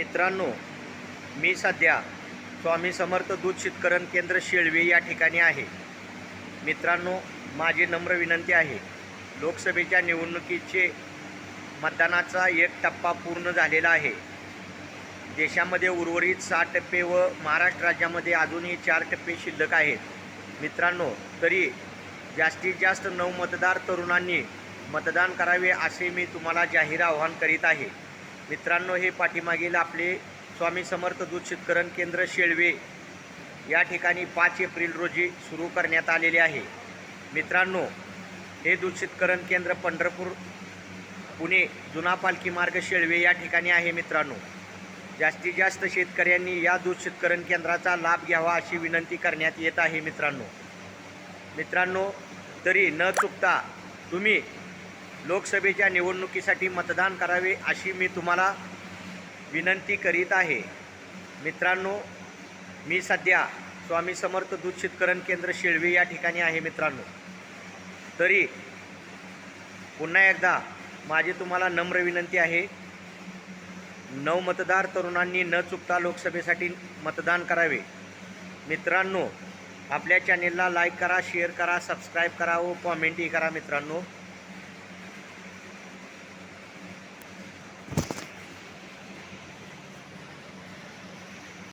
मित्रांनो मी सध्या स्वामी समर्थ दूध शीतकरण केंद्र शेळवे या ठिकाणी आहे. मित्रांनो माझी नम्र विनंती आहे लोकसभेच्या निवडणुकीचे मतदानाचा एक टप्पा पूर्ण झालेला आहे. देशामध्ये उर्वरित सहा टप्पे व महाराष्ट्र राज्यामध्ये अजूनही चार टप्पे शिल्लक आहेत. मित्रांनो तरी जास्तीत जास्त नऊ मतदार तरुणांनी मतदान करावे असे मी तुम्हाला जाहीर आवाहन करीत आहे. मित्रांनो हे पाठीमागील आपले स्वामी समर्थ दूध शीतकरण केंद्र शेळवे या ठिकाणी पाच एप्रिल रोजी सुरू करण्यात आलेले आहे. मित्रांनो हे दूध शीतकरण केंद्र पंढरपूर पुणे जुना पालखी मार्ग शेळवे या ठिकाणी आहे मित्रांनो. जास्तीत जास्त शेतकऱ्यांनी या दूध शीतकरण केंद्राचा लाभ घ्यावा अशी विनंती करण्यात येत आहे मित्रांनो. मित्रांनो तरी न चुकता तुम्ही लोकसभेच्या निवडणुकीसाठी मतदान करावे अशी मी तुम्हाला विनंती करीत आहे. मित्रांनो मी सध्या स्वामी समर्थ दूध शीतकरण केंद्र शेळवी या ठिकाणी आहे मित्रांनो. तरी पुन्हा एकदा माझी तुम्हाला नम्र विनंती आहे नऊ मतदार तरुणांनी न चुकता लोकसभेसाठी मतदान करावे. मित्रांनो आपल्या चॅनेलला लाईक करा शेअर करा सबस्क्राईब करा व कॉमेंटही करा मित्रांनो.